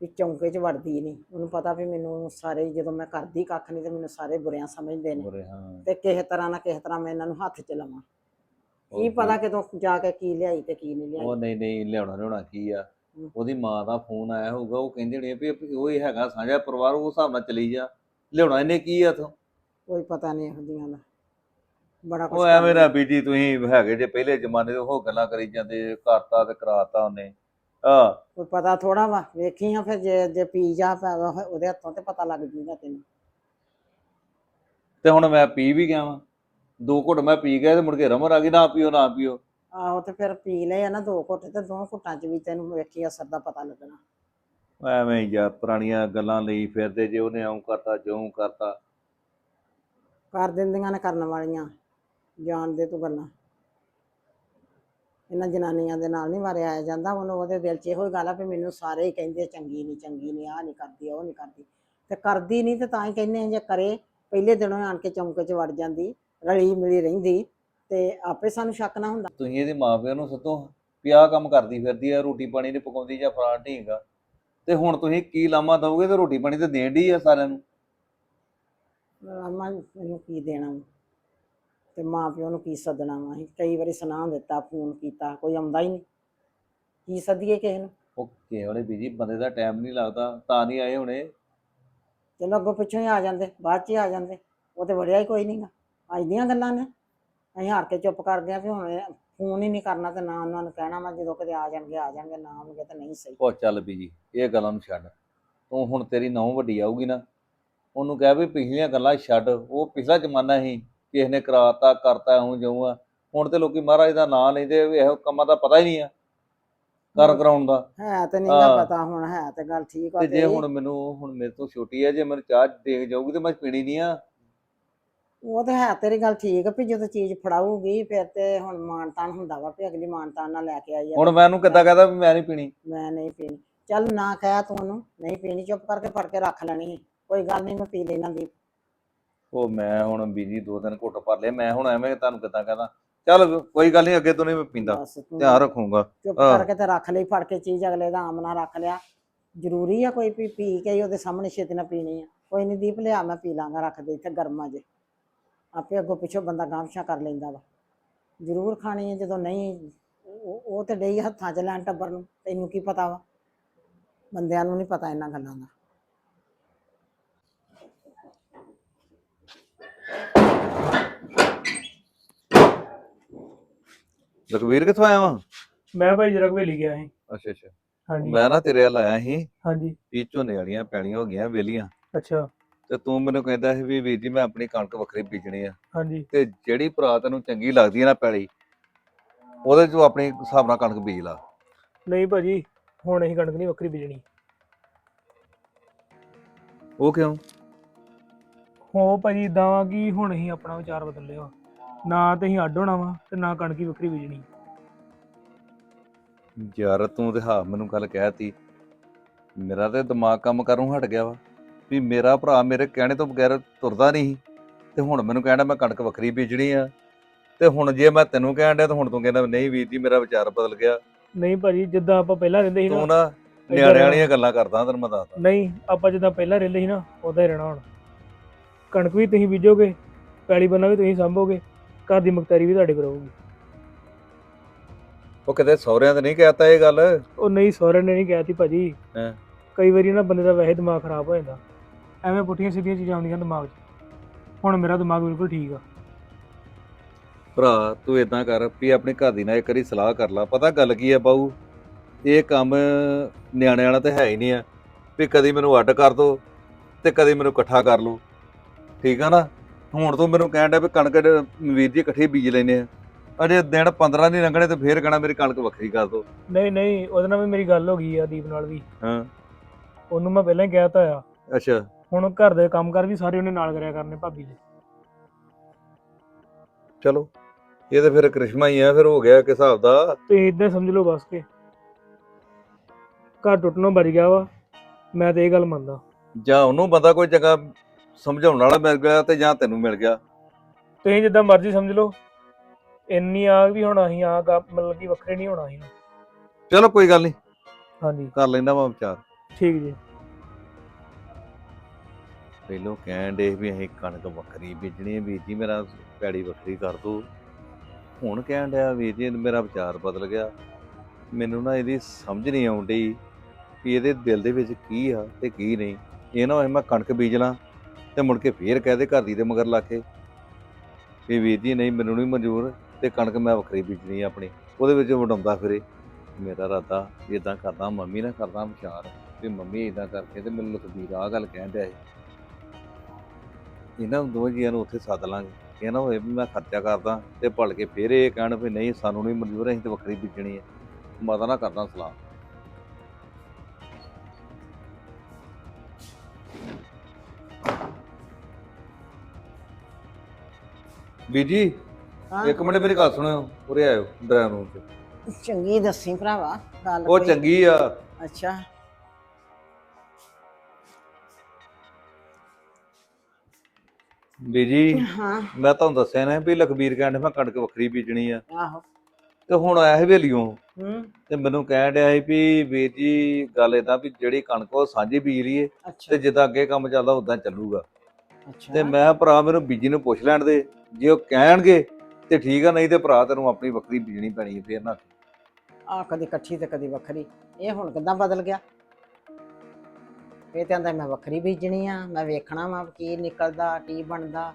ਵੀ ਚੌਂਕੇ 'ਚ ਵੜਦੀ ਨਹੀਂ ਉਹਨੂੰ ਪਤਾ ਵੀ ਮੈਨੂੰ ਸਾਰੇ ਜਦੋਂ ਮੈਂ ਕਰਦੀ ਕੱਖ ਨਹੀਂ ਤੇ ਮੈਨੂੰ ਸਾਰੇ ਬੁਰਿਆਂ ਸਮਝਦੇ ਨੇ। ਬੁਰੇ ਹਾਂ। ਤੇ ਕਿਸੇ ਤਰ੍ਹਾਂ ਨਾ ਕਿਸੇ ਤਰ੍ਹਾਂ ਮੈਂ ਇਹਨਾਂ ਨੂੰ ਹੱਥ 'ਚ ਲਵਾਂ। ਕੀ ਪਤਾ ਕਿਦੋਂ ਜਾ ਕੇ ਕੀ ਲਿਆਈ ਤੇ ਕੀ ਨਹੀਂ ਲਿਆਈ। ਉਹ ਨਹੀਂ ਨਹੀਂ ਲਿਆਉਣਾ ਲਿਆਉਣਾ ਕੀ ਆ। ਉਹਦੀ ਮਾਂ ਦਾ ਫੋਨ ਆਇਆ ਹੋਊਗਾ ਉਹ ਕਹਿੰਦੇ ਨੇ ਵੀ ਉਹ ਹੀ ਹੈਗਾ ਸਾਂਝਾ ਪਰਿਵਾਰ ਉਹ ਹਿਸਾਬ ਨਾਲ ਚਲੀ ਜਾ। ਲਿਆਉਣਾ ਇਹਨੇ ਕੀ ਆ ਤੂੰ ਕੋਈ ਪਤਾ ਨਹੀਂ ਜਿਹੀਆਂ ਦਾ। ਬੜਾ ਕੁਝ ਉਹ ਐਵੇਂ ਨਾ ਬੀਜੀ ਤੁਸੀਂ ਹੈਗੇ ਜੇ ਪਹਿਲੇ ਜ਼ਮਾਨੇ ਦੇ ਉਹ ਗੱਲਾਂ ਕਰੀ ਜਾਂਦੇ ਕਰਤਾ ਤੇ ਕਰਾਤਾ ਉਹਨੇ। ਆ ਕੋਈ ਪਤਾ ਥੋੜਾ ਵਾ ਵੇਖੀ ਆ ਫਿਰ ਜੇ ਜੇ ਪੀ ਜਾ ਹੋਏ ਉਹਦੇ ਹੱਥੋਂ ਤੇ ਪਤਾ ਲੱਗ ਜੂਗਾ ਤੈਨੂੰ। ਤੇ ਹੁਣ ਮੈਂ ਪੀ ਵੀ ਗਿਆ ਵਾਂ। ਦੋ ਘੁੱਟ ਮੈਂ ਪੀ ਗਿਆ ਤੇ ਮੁੜ ਕੇ ਰਮਰ ਆ ਗਈ ਨਾ ਪੀਓ ਨਾ ਪੀਓ। ਆਹੋ ਤੇ ਫਿਰ ਪੀ ਲਏ ਆ ਨਾ ਦੋ ਘੁੱਟ ਤੇ ਦੋ ਘੁੱਟਾਂ 'ਚ ਵੀ ਤੈਨੂੰ ਵੇਖੀ ਅਸਰ ਦਾ ਪਤਾ ਲੱਗਣਾ। ਐਵੇਂ ਹੀ ਯਾਰ ਪੁਰਾਣੀਆਂ ਗੱਲਾਂ ਲਈ ਫਿਰਦੇ ਜੇ ਉਹਨੇ ਆਉਂ ਕਰਤਾ ਜਿਉਂ ਕਰਤਾ। ਕਰ ਦਿੰਦੀਆਂ ਨੇ ਕਰਨ ਵਾਲੀਆਂ ਜਾਣਦੇ ਤੂੰ ਗੱਲਾਂ। ਇਹਨਾਂ ਜਨਾਨੀਆਂ ਦੇ ਨਾਲ ਨਹੀਂ ਮਾਰਿਆ ਜਾਂਦਾ ਉਹਨੂੰ ਉਹਦੇ ਦਿਲ 'ਚ ਇਹੋ ਹੀ ਗੱਲ ਆ ਵੀ ਮੈਨੂੰ ਸਾਰੇ ਹੀ ਕਹਿੰਦੇ ਚੰਗੀ ਨਹੀਂ ਚੰਗੀ ਨਹੀਂ ਆਹ ਨਹੀਂ ਕਰਦੀ ਉਹ ਨਹੀਂ ਕਰਦੀ। ਤੇ ਕਰਦੀ ਨਹੀਂ ਤੇ ਤਾਂ ਹੀ ਕਹਿੰਦੇ ਆ ਜੇ ਕਰੇ ਪਹਿਲੇ ਦਿਨੋਂ ਆਣ ਕੇ ਚੌਂਕੇ 'ਚ ਵੜ ਜਾਂਦੀ ਰਲੀ ਮਿਲੀ ਰਹਿੰਦੀ। ਤੇ ਆਪੇ ਸਾਨੂੰ ਸ਼ੱਕ ਨਾ ਹੁੰਦਾ। ਤੁਸੀਂ ਇਹਦੇ ਮਾਪਿਆਂ ਨੂੰ ਵੀ ਆਹ ਕੰਮ ਕਰਦੀ ਫਿਰਦੀ ਆ ਰੋਟੀ ਪਾਣੀ ਨਹੀਂ ਪਕਾਉਂਦੀ ਜਾਂ ਫਲਾਂ ਢੀਂਗਾ ਤੇ ਹੁਣ ਤੁਸੀਂ ਕੀ ਲਾਮਾ ਦਓਗੇ ਤੇ ਰੋਟੀ ਪਾਣੀ ਤੇ ਦੇਣ ਡਈ ਆ ਸਾਰਿਆਂ ਨੂੰ? ਅਮਾ ਇਹਨੂੰ ਕੀ ਦੇਣਾ ਵਾ? ਤੇ ਮਾਂ ਪਿਓ ਨੂੰ ਕੀ ਸੱਦਣਾ ਵਾ? ਅਸੀਂ ਕਈ ਵਾਰੀ ਸੁਣਾ ਦਿੱਤਾ ਫੋਨ ਕੀਤਾ ਕੋਈ ਆਉਂਦਾ ਹੀ ਨਹੀਂ। ਕੀ ਸੱਦੀਏ ਕਿਸੇ ਨੂੰ? ਉਹ ਕੇਵਲੇ ਬੀਜੀ ਬੰਦੇ ਦਾ ਟਾਈਮ ਨਹੀਂ ਲੱਗਦਾ ਤਾਂ ਨਹੀਂ ਆਏ ਹੁਣੇ। ਚਲੋ ਅੱਗੋਂ ਪਿੱਛੋਂ ਹੀ ਆ ਜਾਂਦੇ ਬਾਅਦ ਚ ਹੀ ਆ ਜਾਂਦੇ। ਉਹ ਤੇ ਵੜਿਆ ਹੀ ਕੋਈ ਨਹੀਂਗਾ ਅੱਜ ਦੀਆਂ ਗੱਲਾਂ ਨੇ। ਅਸੀਂ ਹਾਰ ਕੇ ਚੁੱਪ ਕਰ ਗਏ ਵੀ ਹੁਣ ਫੋਨ ਹੀ ਨਹੀਂ ਕਰਨਾ ਤੇ ਨਾ ਉਹਨਾਂ ਨੂੰ ਕਹਿਣਾ ਵਾ ਜਦੋਂ ਕਦੇ ਆ ਜਾਣਗੇ ਆ ਜਾਣਗੇ ਨਾ ਆਉਣਗੇ ਤਾਂ ਨਹੀਂ ਸਹੀ। ਉਹ ਚੱਲ ਬੀਜੀ ਇਹ ਗੱਲਾਂ ਨੂੰ ਛੱਡ। ਤੂੰ ਹੁਣ ਤੇਰੀ ਨੌਂ ਵੱਡੀ ਆਊਗੀ ਨਾ ਉਹਨੂੰ ਕਹਿ ਵੀ ਪਿਛਲੀਆਂ ਗੱਲਾਂ ਛੱਡ। ਉਹ ਪਿਛਲਾ ਜ਼ਮਾਨਾ ਸੀ ਕਿਸੇ ਨੇ ਕਰਾਤਾ ਕਰਤਾ ਹੂੰ ਜਾਊਂ ਆ। ਹੁਣ ਤੇ ਲੋਕੀ ਮਹਾਰਾਜ ਦਾ ਨਾਂ ਲੈਂਦੇ ਵੀ ਇਹੋ ਕੰਮਾਂ ਦਾ ਪਤਾ ਹੀ ਨਹੀਂ ਆ ਕਰ ਕਰਾਉਣ ਦਾ। ਹੈ ਤੇ ਨਹੀਂਗਾ ਹਾਂ। ਪਤਾ ਹੁਣ ਹੈ ਤੇ ਗੱਲ ਠੀਕ ਆ ਤੇ ਜੇ ਤੇਰੀ। ਹੁਣ ਮੈਨੂੰ ਹੁਣ ਮੇਰੇ ਤੋਂ ਛੋਟੀ ਆ ਜੇ ਮੈਨੂੰ ਚਾਹ ਦੇਖ ਜਾਊਗੀ ਤੇ ਮੈਂ ਪੀਣੀ ਨਹੀਂ ਆ। ਉਹ ਤੇ ਹੈ ਤੇਰੀ ਗੱਲ ਠੀਕ ਆ ਵੀ ਜਦੋਂ ਚੀਜ਼ ਫੜਾਊਗੀ ਫਿਰ ਤੇ ਹੁਣ ਮਾਨਤਾਨ ਹੁੰਦਾ ਵਾ ਵੀ ਅਗਲੀ ਮਾਨਤਾਨ ਨਾਲ ਲੈ ਕੇ ਆਈ ਆ। ਹੁਣ ਮੈਂ ਉਹਨੂੰ ਕਿੱਦਾਂ ਕਹਦਾ ਵੀ ਮੈਂ ਨਹੀਂ ਪੀਣੀ। ਮੈਂ ਨਹੀਂ ਪੀਣੀ। ਚੱਲ ਨਾ ਕਹਿ ਤੂੰ ਉਹਨੂੰ ਨਹੀਂ ਪੀਣੀ ਚੁੱਪ ਕਰਕੇ ਫੜ ਕੇ ਰੱਖ ਲੈਣੀ ਕੋਈ ਗੱਲ ਨਹੀਂ ਮੈਂ ਪੀ ਲੈਣਾ ਦੀ ਉਹ ਮੈਂ ਹੁਣ ਬੀਜੀ ਦੋ ਦਿਨ ਘੁੱਟ ਭਰ ਲਿਆ ਮੈਂ ਹੁਣ ਐਵੇਂ ਤੁਹਾਨੂੰ ਕਿੱਦਾਂ ਕਹਦਾ? ਚੱਲ ਕੋਈ ਗੱਲ ਨਹੀਂ ਅੱਗੇ ਤੋਂ ਨਹੀਂ ਮੈਂ ਪੀਂਦਾ। ਬਸ ਤੂੰ ਧਿਆਨ ਰੱਖੂੰਗਾ। ਚੁੱਪ। ਕਰਕੇ ਤੇ ਰੱਖ ਲਈ ਫੜ ਕੇ ਚੀਜ਼ ਅਗਲੇ ਦਾ ਆਮਨਾ ਰੱਖ ਲਿਆ। ਜ਼ਰੂਰੀ ਆ ਕੋਈ ਵੀ ਪੀ ਕੇ ਹੀ ਉਹਦੇ ਸਾਹਮਣੇ ਛੇਤੀ ਨਾਲ ਪੀਣੀ ਆ। ਕੋਈ ਨਹੀਂ ਦੀਪ ਲਿਆ ਮੈਂ ਪੀ ਲਾਂਗਾ ਰੱਖ ਦੇ ਇੱਥੇ ਗਰਮਾ ਜੇ। ਆਪੇ ਅੱਗੋਂ ਪਿੱਛੋਂ ਬੰਦਾ ਗਾਂਵਸ਼ਾ ਕਰ ਲੈਂਦਾ ਵਾ। ਜ਼ਰੂਰ ਖਾਣੀ ਹੈ ਜਦੋਂ ਨਹੀਂ ਉਹ ਉਹ ਤੇ ਡਈ ਹੱਥਾਂ 'ਚ ਲੈਣ ਟੱਬਰ ਨੂੰ ਤੈਨੂੰ ਕੀ ਪਤਾ ਵਾ? ਬੰਦਿਆਂ ਨੂੰ ਨਹੀਂ ਪਤਾ ਇਹਨਾਂ ਗੱਲਾਂ ਦਾ। ਲਖਵੀਰ ਕਿੱਥੋਂ ਆਇਆ ਵਾ? ਮੈਂ ਭਾਈ ਜਰਾ ਹਵੇਲੀ ਗਿਆ ਸੀ। ਅੱਛਾ ਅੱਛਾ। ਹਾਂਜੀ। ਮੈਂ ਨਾ ਤੇਰੇ ਵੱਲ ਆਇਆ ਸੀ। ਹਾਂਜੀ। ਵੀ ਝੋਨੇ ਵਾਲੀਆਂ ਪੈਲੀਆਂ ਹੋ ਗਈਆਂ ਵਿਹਲੀਆਂ ਅੱਛਾ। ਤੇ ਤੂੰ ਮੈਨੂੰ ਕਹਿੰਦਾ ਸੀ ਵੀ ਵੀਰ ਜੀ ਮੈਂ ਆਪਣੀ ਕਣਕ ਵੱਖਰੀ ਬੀਜਣੀ ਆ। ਹਾਂਜੀ। ਤੇ ਜਿਹੜੀ ਭਰਾ ਤੈਨੂੰ ਚੰਗੀ ਲੱਗਦੀ ਹੈ ਨਾ ਪੈਲੀ ਉਹਦੇ ਚੋਂ ਆਪਣੀ ਹਿਸਾਬ ਨਾਲ ਕਣਕ ਬੀਜ ਲਾ। ਨਹੀਂ ਭਾਜੀ ਹੁਣ ਅਸੀਂ ਕਣਕ ਨਹੀਂ ਵੱਖਰੀ ਬੀਜਣੀ। ਉਹ ਕਿਉਂ? ਹੋ ਭਾਜੀ ਇਦਾਂ ਵਾ ਕਿ ਹੁਣ ਅਸੀਂ ਆਪਣਾ ਵਿਚਾਰ ਬਦਲ ਲਿਆ ਨਾ ਤੇ ਅਸੀਂ ਅੱਡ ਹੋਣਾ ਵਾ ਤੇ ਨਾ ਕਣਕ ਹੀ ਵੱਖਰੀ ਬੀਜਣੀ। ਯਾਰ ਤੂੰ ਤੇ ਹਾਂ ਮੈਨੂੰ ਗੱਲ ਕਹਿਤੀ ਮੇਰਾ ਤੇ ਦਿਮਾਗ ਕੰਮ ਕਰੋਂ ਹਟ ਗਿਆ ਵਾ। ਵੀ ਮੇਰਾ ਭਰਾ ਮੇਰੇ ਕਹਿਣੇ ਤੋਂ ਬਗੈਰ ਤੁਰਦਾ ਨਹੀਂ ਸੀ। ਤੇ ਹੁਣ ਮੈਨੂੰ ਕਹਿਣਾ ਮੈਂ ਕਣਕ ਵੱਖਰੀ ਬੀਜਣੀ ਆ। ਤੇ ਹੁਣ ਜੇ ਮੈਂ ਤੈਨੂੰ ਕਹਿਣ ਡਿਆ ਤਾਂ ਹੁਣ ਤੂੰ ਕਹਿੰਦਾ ਨਹੀਂ ਵੀਰ ਜੀ ਮੇਰਾ ਵਿਚਾਰ ਬਦਲ ਗਿਆ। ਨਹੀਂ ਭਾਜੀ ਜਿੱਦਾਂ ਆਪਾਂ ਪਹਿਲਾਂ ਰਹਿੰਦੇ ਸੀ ਤੂੰ ਨਾ ਨਾ ਨਿਆਣਿਆਂ ਵਾਲੀਆਂ ਗੱਲਾਂ ਕਰਦਾ ਤੈਨੂੰ ਮੈਂ ਦੱਸਦਾ। ਨਹੀਂ ਆਪਾਂ ਜਿੱਦਾਂ ਪਹਿਲਾਂ ਰਹਿੰਦੇ ਸੀ ਨਾ ਉਦਾਂ ਹੀ ਰਹਿਣਾ ਹੁਣ। ਕਣਕ ਵੀ ਤੁਸੀਂ ਬੀਜੋਗੇ ਪੈਲੀ ਬੰਨਾ ਵੀ ਤੁਸੀਂ ਸੰਭੋਗੇ ਘਰ ਦੀ ਮੁਖਤਾਰੀ ਵੀ ਤੁਹਾਡੇ ਕੋਲ ਰਹੂਗੀ ਉਹ ਕਿਤੇ ਸਹੁਰਿਆਂ ਤੇ ਨਹੀਂ ਕਹਿਤਾ ਇਹ ਗੱਲ? ਉਹ ਨਹੀਂ ਸਹੁਰੇ ਨੇ ਨਹੀਂ ਕਹਿਤੀ ਭਾਜੀ। ਹੈਂ। ਕਈ ਵਾਰੀ ਨਾ ਬੰਦੇ ਦਾ ਵੈਸੇ ਦਿਮਾਗ ਖਰਾਬ ਹੋ ਜਾਂਦਾ। ਐਵੇਂ ਪੁੱਠੀਆਂ ਸਿੱਧੀਆਂ ਚੀਜ਼ਾਂ ਆਉਂਦੀਆਂ ਦਿਮਾਗ 'ਚ। ਹੁਣ ਮੇਰਾ ਦਿਮਾਗ ਬਿਲਕੁਲ ਠੀਕ ਆ। ਭਰਾ ਤੂੰ ਇਦਾਂ ਕਰ ਵੀ ਆਪਣੇ ਘਰ ਦੀ ਨਾਲ ਇੱਕ ਵਾਰੀ ਸਲਾਹ ਕਰ ਲੈ। ਪਤਾ ਗੱਲ ਕੀ ਆ ਬਾਊ? ਇਹ ਕੰਮ ਨਿਆਣਿਆਂ ਵਾਲਾ ਤੇ ਹੈ ਹੀ ਨਹੀਂ ਆ। ਵੀ ਕਦੀ ਮੈਨੂੰ ਅੱਡ ਕਰ ਦੋ ਤੇ ਕਦੀ ਮੈਨੂੰ ਇਕੱਠਾ ਕਰ ਲਓ। ਠੀਕ ਆ ਨਾ? ਹੁਣ ਤੂੰ ਮੈਨੂੰ ਕਹਿਣ ਡਿਆ ਵੀ ਕਣਕ ਵੀਰ ਜੀ ਇਕੱਠੀ ਬੀਜ ਲੈਨੇ ਆ। ਅਜੇ ਦਿਨ 15 ਨਹੀਂ ਲੰਘਣੇ ਤੇ ਫੇਰ ਕਹਿਣਾ ਮੇਰੀ ਕਣਕ ਵੱਖਰੀ ਕਰ ਦੋ। ਨਹੀਂ ਨਹੀਂ ਉਹਦੇ ਨਾਲ ਵੀ ਮੇਰੀ ਗੱਲ ਹੋ ਗਈ ਆ ਦੀਪ ਨਾਲ ਵੀ। ਹਾਂ। ਉਹਨੂੰ ਮੈਂ ਪਹਿਲਾਂ ਹੀ ਕਹਿਤਾ ਆ। ਅੱਛਾ। ਹੁਣ ਘਰ ਦੇ ਕੰਮ ਕਰ ਵੀ ਸਾਰੇ ਉਹਨੇ ਨਾਲ ਕਰਿਆ ਕਰਨੇ ਭਾਬੀ ਦੇ ਚਲੋ ਇਹ ਤਾਂ ਫਿਰ ਕ੍ਰਿਸ਼ਮਾ ਹੀ ਆ ਫਿਰ ਹੋ ਗਿਆ ਕਿ ਹਿਸਾਬ ਦਾ। ਤੇ ਇਦਾਂ ਸਮਝ ਲਓ ਬਸ ਕੇ। ਘਰ ਟੁੱਟਣੋਂ ਬਚ ਗਿਆ ਵਾ ਮੈਂ ਤੇ ਇਹ ਗੱਲ ਮੰਨਦਾ। ਜਾਂ ਉਹਨੂੰ ਬੰਦਾ ਕੋਈ ਚੰਗਾ ਸਮਝਾਉਣ ਵਾਲਾ ਮਿਲ ਗਿਆ ਤੇ ਜਾਂ ਤੈਨੂੰ ਮਿਲ ਗਿਆ। ਤੁਸੀਂ ਜਿੱਦਾਂ ਮਰਜ਼ੀ ਸਮਝ ਲਓ ਇੰਨੀ ਆ ਵੀ ਹੁਣ ਅਸੀਂ ਆ ਗਾ- ਮਤਲਬ ਕਿ ਵੱਖਰੇ ਨਹੀਂ ਹੋਣਾ ਅਸੀਂ। ਚਲੋ ਕੋਈ ਗੱਲ ਨਹੀਂ। ਹਾਂਜੀ। ਕਰ ਲੈਂਦਾ ਮੈਂ ਵਿਚਾਰ। ਠੀਕ ਜੀ। ਪਹਿਲੋਂ ਕਹਿਣ ਦੇ ਵੀ ਅਸੀਂ ਕਣਕ ਵੱਖਰੀ ਬੀਜਣੀ ਹੈ ਵੀਰ ਜੀ ਮੇਰਾ ਪੈੜੀ ਵੱਖਰੀ ਕਰ ਦੋ। ਹੁਣ ਕਹਿਣ ਡਿਆ ਵੀਰ ਜੀ ਮੇਰਾ ਵਿਚਾਰ ਬਦਲ ਗਿਆ। ਮੈਨੂੰ ਨਾ ਇਹਦੀ ਸਮਝ ਨਹੀਂ ਆਉਂਦੀ ਵੀ ਇਹਦੇ ਦਿਲ ਦੇ ਵਿੱਚ ਕੀ ਆ ਤੇ ਕੀ ਨਹੀਂ। ਇਹ ਨਾ ਹੋਏ ਮੈਂ ਕਣਕ ਬੀਜ ਲਾਂ ਤੇ ਮੁੜ ਕੇ ਫੇਰ ਕਹਦੇ ਘਰ ਦੀ ਦੇ ਮਗਰ ਲਾ ਕੇ। ਵੀ ਵੀਰ ਜੀ ਨਹੀਂ, ਮੈਨੂੰ ਨਹੀਂ ਮਨਜ਼ੂਰ ਤੇ ਕਣਕ ਮੈਂ ਵੱਖਰੀ ਬੀਜਣੀ ਆ ਆਪਣੀ। ਉਹਦੇ ਵਿੱਚ ਵਡਾਉਂਦਾ ਫਿਰੇ। ਮੇਰਾ ਇਰਾਦਾ ਇਦਾਂ ਕਰਦਾ, ਮੰਮੀ ਨਾਲ ਕਰਦਾ ਵਿਚਾਰ ਵੀ ਮੰਮੀ ਇਦਾਂ ਕਰਕੇ ਤੇ ਮੈਨੂੰ ਲਖਬੀਰ ਆ ਗੱਲ ਕਹਿਣ ਡਿਆ ਸੀ। ਇਹਨਾਂ ਨੂੰ ਦੋਵੇਂ ਜੀਆਂ ਨੂੰ ਉੱਥੇ ਸੱਦ ਲਾਂਗੇ ਇਹ ਨਾ ਹੋਏ ਵੀ ਮੈਂ ਖਰਚਾ ਕਰਦਾ ਤੇ ਭਲ ਕੇ ਫੇਰ ਇਹ ਕਹਿਣ ਵੀ ਨਹੀਂ ਸਾਨੂੰ ਨਹੀਂ ਮਨਜ਼ੂਰ ਅਸੀਂ ਤੇ ਵੱਖਰੀ ਬੀਜਣੀ ਹੈ। ਮਾਤਾ ਨਾਲ ਕਰਦਾ ਸਲਾਹ। ਬੀਜੀ ਹਾਂ। ਇੱਕ ਮਿੰਟ ਮੇਰੀ ਗੱਲ ਸੁਣਿਓ ਉਰੇ ਆਇਓ ਡਰਾਈਵਰ ਰੂਮ 'ਚ। ਚੰਗੀ ਦੱਸੀ ਭਰਾਵਾ ਗੱਲ ਉਹ ਕੋਈ। ਚੰਗੀ ਆ। ਅੱਛਾ। ਬੀਜੀ ਹਾਂ। ਮੈਂ ਤੁਹਾਨੂੰ ਦੱਸਿਆ ਨਾ ਵੀ ਲਖਬੀਰ ਕਹਿੰਦੇ ਮੈਂ ਕਣਕ ਵੱਖਰੀ ਬੀਜਣੀ ਆ। ਆਹੋ। ਤੇ ਹੁਣ ਆਇਆ ਹਵੇਲੀਓਂ। ਹੂੰ। ਤੇ ਮੈਨੂੰ ਕਹਿਣ ਡਿਆ ਸੀ ਵੀ ਵੀਰ ਜੀ ਗੱਲ ਏਦਾਂ ਵੀ ਜਿਹੜੀ ਕਣਕ ਉਹ ਸਾਂਝੀ ਬੀਜ ਲਈਏ ਅੱਛਾ। ਤੇ ਜਿੱਦਾਂ ਅੱਗੇ ਕੰਮ ਚੱਲਦਾ ਉਦਾਂ ਚੱਲੂਗਾ। ਅੱਛਾ। ਤੇ ਮੈਂ ਭਰਾ ਮੈਨੂੰ ਬੀਜੀ ਨੂੰ ਪੁੱਛ ਲੈਣ ਦੇ ਜੇ ਉਹ ਕਹਿਣਗੇ ਤੇ ਠੀਕ ਆ ਨਹੀਂ ਤੇ ਭਰਾ ਤੈਨੂੰ ਆਪਣੀ ਵੱਖਰੀ ਬੀਜਣੀ ਪੈਣੀ ਹੈ ਫੇਰ ਨਾ। ਆ ਕਦੀ ਇਕੱਠੀ ਤੇ ਕਦੀ ਵੱਖਰੀ ਇਹ ਹੁਣ ਕਿੱਦਾਂ ਬਦਲ ਗਿਆ? ਇਹ ਤੇ ਆਂਦਾ ਮੈਂ ਵੱਖਰੀ ਬੀਜਣੀ ਆ ਮੈਂ ਵੇਖਣਾ ਵਾ ਕੀ ਨਿਕਲਦਾ ਕੀ ਬਣਦਾ।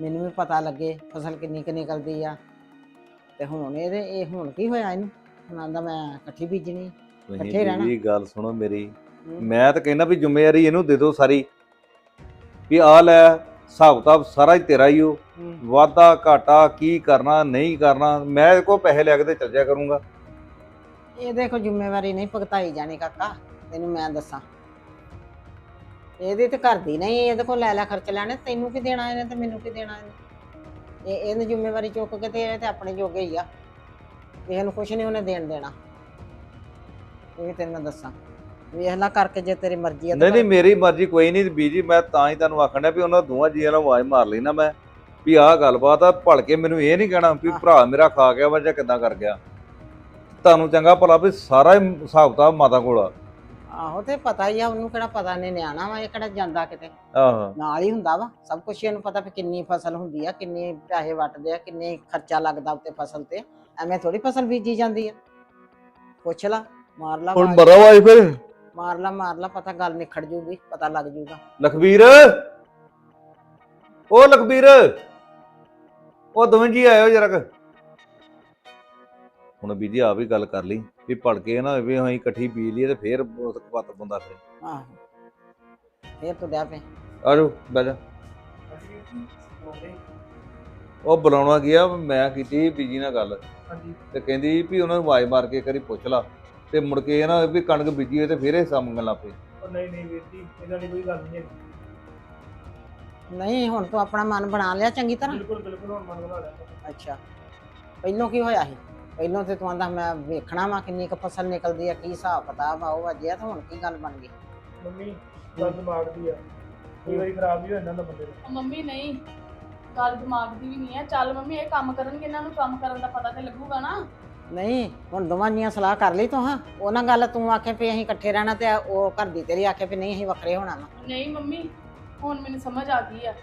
ਮੈਨੂੰ ਵੀ ਪਤਾ ਲੱਗੇ ਫਸਲ ਕਿੰਨੀ ਕੁ ਨਿਕਲਦੀ ਆ। ਤੇ ਹੁਣ ਇਹਦੇ ਇਹ ਹੁਣ ਕੀ ਹੋਇਆ ਇਹਨੂੰ? ਹੁਣ ਆਂਦਾ ਮੈਂ ਇਕੱਠੀ ਬੀਜਣੀ ਤੁਸੀਂ ਇਕੱਠੇ ਰਹਿਣਾ। ਜੀ ਗੱਲ ਸੁਣੋ ਮੇਰੀ। ਹੂੰ। ਮੈਂ ਤਾਂ ਕਹਿੰਦਾ ਵੀ ਜ਼ਿੰਮੇਵਾਰੀ ਇਹਨੂੰ ਦੇ ਦਿਓ ਸਾਰੀ। ਵੀ ਆ ਲੈ ਹਿਸਾਬ ਕਿਤਾਬ ਸਾਰਾ ਹੀ ਤੇਰਾ ਹੀ ਹੋ ਹੂੰ। ਵਾਧਾ ਘਾਟਾ ਕੀ ਕਰਨਾ ਨਹੀਂ ਕਰਨਾ ਮੈਂ ਇਹਦੇ ਕੋਲ ਪੈਸੇ ਲੈ ਕੇ ਤੇ ਚੱਲ ਕਰੂੰਗਾ। ਇਹਦੇ ਕੋ ਜ਼ਿੰਮੇਵਾਰੀ ਨਹੀਂ ਭੁਗਤਾਈ ਜਾਣੀ ਕਾਕਾ। ਤੈਨੂੰ ਮੈਂ ਦੱਸਾਂ। ਇਹਦੇ ਤੇ ਘਰ ਦੀ ਨਹੀਂ ਇਹਦੇ ਕੋਲ ਲੈ ਲੈ ਖਰਚ ਲੈਣੇ ਤੈਨੂੰ ਕੀ ਦੇਣਾ ਇਹਨੇ ਤੇ ਮੈਨੂੰ ਕੀ ਦੇਣਾ ਇਹਨੇ? ਇਹ ਇਹਨੂੰ ਜ਼ਿੰਮੇਵਾਰੀ ਚੁੱਕ ਕੇ ਤੇ ਇਹ ਤੇ ਆਪਣੇ ਜੋਗੇ ਹੀ ਆ। ਕਿਸੇ ਨੂੰ ਕੁਛ ਨਹੀਂ ਉਹਨੇ ਦੇਣ ਦੇਣਾ। ਇਹ ਤੈਨੂੰ ਮੈਂ ਦੱਸਾਂ। ਵੇਖ ਲੈ ਕਰਕੇ ਜੇ ਤੇਰੀ ਮਰਜ਼ੀ ਆ ਨਹੀਂ ਨਹੀਂ ਮੇਰੀ ਮਰਜ਼ੀ ਕੋਈ ਨਹੀਂ ਬੀਜੀ ਮੈਂ ਤਾਂ ਹੀ ਤੁਹਾਨੂੰ ਆਖਣ ਡਿਆ ਵੀ ਉਹਨਾਂ ਦੋਵਾਂ ਜੀਆਂ ਨੂੰ ਆਵਾਜ਼ ਮਾਰ ਲਈ ਨਾ ਮੈਂ। ਵੀ ਆਹ ਗੱਲਬਾਤ ਆ ਭਲ ਕੇ ਮੈਨੂੰ ਇਹ ਨਹੀਂ ਕਹਿਣਾ ਵੀ। ਭਰਾ ਮੇਰਾ ਖਾ ਗਿਆ ਵਾ ਜਾਂ ਕਿੱਦਾਂ ਕਰ ਗਿਆ। ਤੁਹਾਨੂੰ ਚੰਗਾ ਭਲਾ ਵੀ ਸਾਰਾ ਹੀ ਹਿਸਾਬ ਕਿਤਾਬ ਮਾਤਾ ਕੋਲ ਆ। ਆਹੋ ਤੇ ਪਤਾ ਹੀ ਆ ਉਹਨੂੰ ਕਿਹੜਾ ਪਤਾ ਨਹੀਂ ਨਿਆਣਾ ਵਾ ਇਹ ਕਿਹੜਾ ਜਾਂਦਾ ਕਿਤੇ। ਆਹੋ। ਨਾਲ ਹੀ ਹੁੰਦਾ ਵਾ ਸਭ ਕੁਝ ਇਹਨੂੰ ਪਤਾ ਵੀ ਕਿੰਨੀ ਫਸਲ ਹੁੰਦੀ ਆ ਕਿੰਨੇ ਪੈਸੇ ਵੱਟਦੇ ਆ ਕਿੰਨੇ ਖਰਚਾ ਲੱਗਦਾ ਉੱਤੇ ਫਸਲ ਤੇ। ਐਵੇਂ ਥੋੜੀ ਫਸਲ ਬੀਜੀ ਜਾਂਦੀ ਆ। ਪੁੱਛ ਲਾ ਮਾਰ ਲਾ ਆਵਾਜ਼, ਮਰਾ ਵਾਈ ਫਿਰ ਮਾਰ ਲਾ ਮਾਰ ਲਾ ਪਤਾ ਗੱਲ ਨਿਖੜ ਜੂਗੀ ਪਤਾ ਲੱਗ ਜੂਗਾ। ਲਖਬੀਰ। ਉਹ ਲਖਬੀਰ ਉਹ ਦੋਵੇਂ ਜੀ ਆਇਓ ਜਰਾ ਹੁਣ ਬੀਜੀ ਆ ਵੀ ਗੱਲ ਕਰ ਲਈ। ਵੀ ਭੜ ਕੇ ਨਾ ਵੀ ਅਸੀਂ ਇਕੱਠੀ ਪੀ ਲਈਏ ਤੇ ਫੇਰ ਉਸ ਕਪੱਤ ਬੰਦਾ ਫਿਰ। ਆਹੋ। ਫੇਰ ਤੁਰਿਆ ਪਏ ਆ ਜਾਓ ਬਹਿ ਜਾ। ਉਹ ਬੁਲਾਉਣਾ ਗਿਆ ਮੈਂ ਕੀਤੀ ਬੀਜੀ ਨਾਲ ਗੱਲ ਹਾਂਜੀ। ਤੇ ਕਹਿੰਦੀ ਵੀ ਉਹਨਾਂ ਨੂੰ ਆਵਾਜ਼ ਮਾਰ ਕੇ ਕਰੀ ਪੁੱਛ ਲਾ ਤੇ ਮੁੜ ਕੇ ਇਹ ਨਾ ਹੋਏ ਵੀ ਕਣਕ ਬੀਜੀ ਹੋਏ ਤੇ ਫੇਰ ਹਿੱਸਾ ਮੰਗਣ ਲੱਗ ਪਏ ਉਹ ਨਹੀਂ ਨਹੀਂ ਵੀਰ ਜੀ ਇਹਦਾ ਨਹੀਂ ਕੋਈ ਗੱਲ ਨਹੀਂ ਹੈਗੀ। ਨਹੀਂ ਹੁਣ ਤੂੰ ਆਪਣਾ ਮਨ ਬਣਾ ਲਿਆ ਚੰਗੀ ਤਰ੍ਹਾਂ। ਬਿਲਕੁਲ ਬਿਲਕੁਲ ਹੁਣ ਮਨ ਬਣਾ ਲਿਆ। ਅੱਛਾ। ਪਹਿਲੋਂ ਕੀ ਹੋਇਆ ਸੀ? ਪਹਿਲੋਂ ਤੇ ਤੂੰ ਆਂਦਾ ਮੈਂ ਵੇਖਣਾ ਵਾ ਕਿੰਨੀ ਕੁ ਫਸਲ ਨਿਕਲਦੀ ਆ ਕੀ ਹਿਸਾਬ ਕਿਤਾਬ ਆ ਉਹ ਵਜਿਆ ਤਾਂ ਹੁਣ ਕੀ ਗੱਲ ਬਣ ਗਈ? ਮੰਮੀ ਗੱਲ ਦਿਮਾਗ ਦੀ ਆ। ਕਈ ਵਾਰੀ ਖਰਾਬ ਵੀ ਹੋ ਜਾਂਦਾ ਹੁੰਦਾ ਬੰਦੇ ਦਾ। ਮੰਮੀ ਨਹੀਂ ਗੱਲ ਦਿਮਾਗ ਦੀ ਵੀ ਨਹੀਂ ਹੈ ਚੱਲ ਮੰਮੀ ਇਹ ਕੰਮ ਕਰਨਗੇ ਇਹਨਾਂ ਨੂੰ ਕੰਮ ਕਰਨ ਦਾ ਪਤਾ ਤੇ ਲੱਗੂਗਾ ਨਾ। ਨਹੀਂ ਹੁਣ ਦੋਵਾਂ ਜੀਆਂ ਸਲਾਹ ਕਰ ਲਈ ਤੂੰ ਹਾਂ। ਉਹਨਾਂ ਗੱਲ ਤੂੰ ਆਖੇ ਵੀ ਅਸੀਂ ਇਕੱਠੇ ਰਹਿਣਾ ਤੇ ਉਹ ਘਰ ਦੀ ਤੇਰੀ ਆਖੇ ਵੀ ਨਹੀਂ ਅਸੀਂ ਵੱਖਰੇ ਹੋਣਾ ਵਾ। ਨਹੀਂ ਮੰਮੀ ਹੁਣ ਮੈਨੂੰ ਸਮਝ ਆ ਗਈ ਆ।